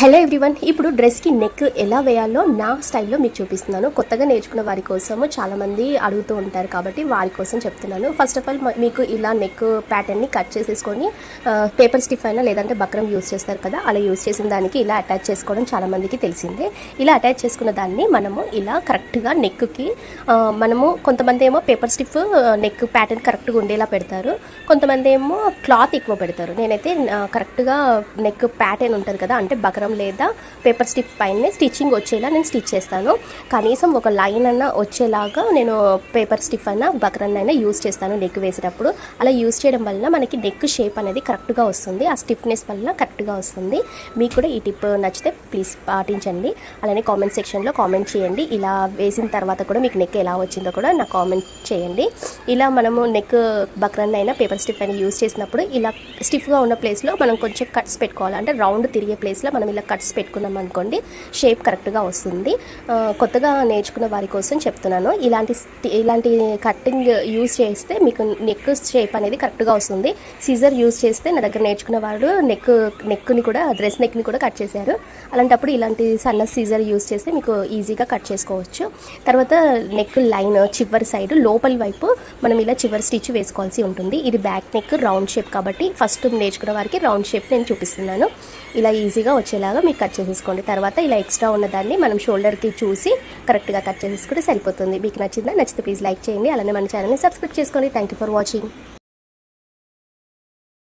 Hello everyone ఇప్పుడు డ్రెస్కి neck ఎలా వేయాలో నా స్టైల్లో మీకు చూపిస్తున్నాను. కొత్తగా నేర్చుకున్న వారి కోసము చాలామంది అడుగుతూ ఉంటారు కాబట్టి వారి కోసం చెప్తున్నాను. ఫస్ట్ ఆఫ్ ఆల్ మీకు ఇలా నెక్ ప్యాటర్న్ని కట్ చేసేసుకొని పేపర్ స్టిఫ్ అయినా లేదంటే బక్రం యూస్ చేస్తారు కదా అలా యూస్ చేసిన దానికి ఇలా అటాచ్ చేసుకోవడం చాలామందికి తెలిసిందే. ఇలా అటాచ్ చేసుకున్న దాన్ని మనము ఇలా కరెక్ట్గా నెక్కి మనము కొంతమంది ఏమో పేపర్ స్టిఫ్ నెక్ ప్యాటర్న్ కరెక్ట్గా ఉండేలా పెడతారు. కొంతమంది ఏమో క్లాత్ ఎక్కువ పెడతారు. నేనైతే కరెక్ట్గా నెక్ ప్యాటర్న్ ఉంటుంది కదా అంటే బక్రం లేదా పేపర్ స్టిఫ్ పైన స్టిచ్చింగ్ వచ్చేలా నేను స్టిచ్ చేస్తాను. కనీసం ఒక లైన్ అన్న వచ్చేలాగా నేను పేపర్ స్టిఫ్ అయినా బక్రన్ అయినా యూస్ చేస్తాను నెక్ వేసేటప్పుడు. అలా యూస్ చేయడం వల్ల మనకి నెక్ షేప్ అనేది కరెక్ట్గా వస్తుంది. ఆ స్టిఫ్నెస్ వల్ల కరెక్ట్గా వస్తుంది. మీకు కూడా ఈ టిప్ నచ్చితే ప్లీజ్ పాటించండి. అలానే కామెంట్ సెక్షన్లో కామెంట్ చేయండి. ఇలా వేసిన తర్వాత కూడా మీకు నెక్ ఎలా వచ్చిందో కూడా నాకు కామెంట్ చేయండి. ఇలా మనము నెక్ బక్రన్ అయినా పేపర్ స్టిఫ్ అయినా యూస్ చేసినప్పుడు ఇలా స్టిఫ్గా ఉన్న ప్లేస్లో మనం కొంచెం కట్స్ పెట్టుకోవాలి? అంటే రౌండ్ తిరిగే ప్లేస్లో మనం ఇలా కట్స్ పెట్టుకున్నాం అనుకోండి షేప్ కరెక్ట్గా వస్తుంది. కొత్తగా నేర్చుకున్న వారి కోసం చెప్తున్నాను. ఇలాంటి ఇలాంటి కట్టింగ్ యూస్ చేస్తే మీకు నెక్ షేప్ అనేది కరెక్ట్గా వస్తుంది. సీజర్ యూస్ చేస్తే నా దగ్గర నేర్చుకున్న వాడు నెక్ నెక్ని కూడా డ్రెస్ నెక్ని కూడా కట్ చేశారు. అలాంటప్పుడు ఇలాంటి సన్న సీజర్ యూస్ చేస్తే మీకు ఈజీగా కట్ చేసుకోవచ్చు. తర్వాత నెక్ లైన్ చివరి సైడ్ లోపలి వైపు మనం ఇలా చివరి స్టిచ్ వేసుకోవాల్సి ఉంటుంది. ఇది బ్యాక్ నెక్ రౌండ్ షేప్ కాబట్టి ఫస్ట్ నేర్చుకున్న వారికి రౌండ్ షేప్ నేను చూపిస్తున్నాను. ఇలా ఈజీగా వచ్చేలాగా మీకు కట్ చేసేసుకోండి. తర్వాత ఇలా ఎక్స్ట్రా ఉన్నదాన్ని మనం షోల్డర్కి చూసి కరెక్ట్గా కట్ చేసేసుకుంటే సరిపోతుంది. మీకు నచ్చిందా? నచ్చితే ప్లీజ్ లైక్ చేయండి. అలానే మన ఛానల్ని సబ్స్క్రైబ్ చేసుకోండి. Thank you for watching